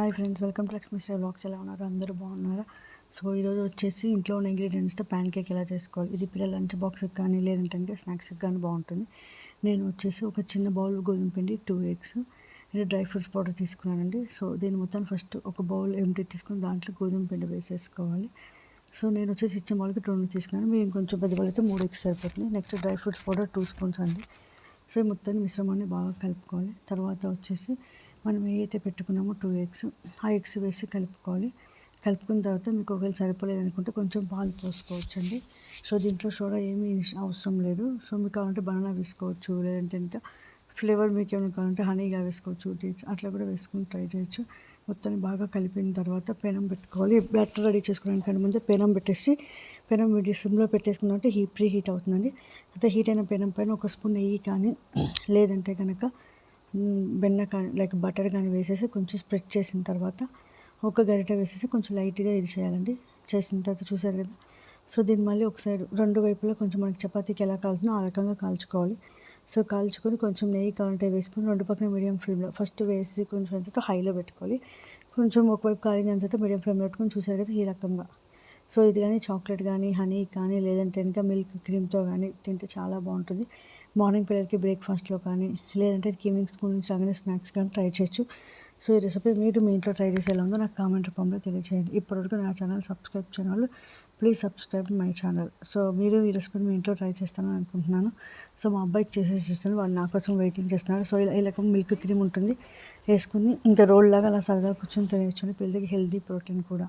Hi friends welcome to Lakshmi style blogs ఎలా ఉన్నారు? అందరూ బాగున్నారా? సో ఈరోజు వచ్చేసి ఇంట్లో ఉన్న ఇంగ్రీడియంట్స్తో ప్యాన్ కేక్ ఎలా చేసుకోవాలి? ఇది పిల్లల లంచ్ బాక్స్కి కానీ లేదంటే స్నాక్స్కి కానీ బాగుంటుంది. నేను వచ్చేసి ఒక చిన్న బౌల్ గోధుమ పిండి టూ ఎగ్స్ నేను డ్రై ఫ్రూట్స్ పౌడర్ తీసుకున్నానండి. సో దీని మొత్తం ఫస్ట్ ఒక బౌల్ ఎంటీ తీసుకుని దాంట్లో గోధుమ పిండి వేసేసుకోవాలి. సో నేను వచ్చేసి ఇచ్చే బౌల్కి టూ తీసుకున్నాను. మీరు ఇంకొంచెం పెద్ద బౌల్ అయితే మూడు ఎగ్స్ సరిపోతుంది. Next dry fruits powder two spoons అండి. సో ఈ మొత్తం మిశ్రమాన్ని బాగా కలుపుకోవాలి. తర్వాత వచ్చేసి మనం ఏదైతే పెట్టుకున్నామో టూ ఎగ్స్ ఆ ఎగ్స్ వేసి కలుపుకోవాలి. కలుపుకున్న తర్వాత మీకు ఒకవేళ సరిపోలేదు అనుకుంటే కొంచెం పాలు పోసుకోవచ్చు అండి సో దీంట్లో సోడా ఏమీ అవసరం లేదు. సో మీకు కావాలంటే బనానా వేసుకోవచ్చు లేదంటే ఇంకా ఫ్లేవర్ మీకు ఏమైనా కావాలంటే హనీగా వేసుకోవచ్చు డేట్స్ అట్లా కూడా వేసుకుని ట్రై చేయొచ్చు. మొత్తాన్ని బాగా కలిపిన తర్వాత పెనం పెట్టుకోవాలి. బ్యాటర్ రెడీ చేసుకోవడానికి ముందే పెనం పెట్టేసి పెనం మీడియం సిమ్లో పెట్టేసుకున్నట్టు హీ ప్రీ హీట్ అవుతుందండి. అయితే హీట్ అయిన పెనం పైన ఒక స్పూన్ నెయ్యి కానీ లేదంటే కనుక బెన్న కానీ లైక్ బటర్ కానీ వేసేసి కొంచెం స్ప్రెడ్ చేసిన తర్వాత ఒక గరిట వేసేసి కొంచెం లైట్గా ఇది చేయాలండి. చేసిన తర్వాత చూసారు కదా? సో దీన్ని మళ్ళీ ఒక సైడ్ రెండు వైపులా కొంచెం మనకి చపాతీకి ఎలా కాలుతుందో ఆ రకంగా కాల్చుకోవాలి. సో కాల్చుకొని కొంచెం నెయ్యి కావాలంటే వేసుకొని రెండు పక్కన మీడియం ఫ్లేమ్లో ఫస్ట్ వేసి కొంచెం తర్వాత హైలో పెట్టుకోవాలి. కొంచెం ఒకవైపు కాలిన తర్వాత మీడియం ఫ్లేమ్లో పెట్టుకొని చూసారు కదా ఈ రకంగా. సో ఇది కానీ చాక్లెట్ కానీ హనీ కానీ లేదంటే ఇంకా మిల్క్ క్రీమ్తో కానీ తింటే చాలా బాగుంటుంది. మార్నింగ్ పిల్లలకి బ్రేక్ఫాస్ట్లో కానీ లేదంటే ఈవినింగ్ స్కూల్ నుంచి రాగానే స్నాక్స్ కానీ ట్రై చేయొచ్చు. సో ఈ రెసిపీ మీరు మీ ఇంట్లో ట్రై చేసి ఎలా ఉందో నాకు కామెంట్ రూపంలో తెలియజేయండి ఇప్పటివరకు నా ఛానల్ సబ్స్క్రైబ్ చేయడం please subscribe my channel. So మీరు ఈ రెసిపీని మీ ఇంట్లో ట్రై చేస్తానని అనుకుంటున్నాను. సో మా అబ్బాయికి చేసేసి ఇస్తాను వాడు నా కోసం వెయిటింగ్ చేస్తున్నాడు. సో ఇలా ఇలా మిల్క్ క్రీమ్ ఉంటుంది. వేసుకుని ఇంకా రోల్ లాగా అలా సరదాగా కూర్చొని తినేయచ్చు పిల్లలకి హెల్దీ ప్రోటీన్ కూడా.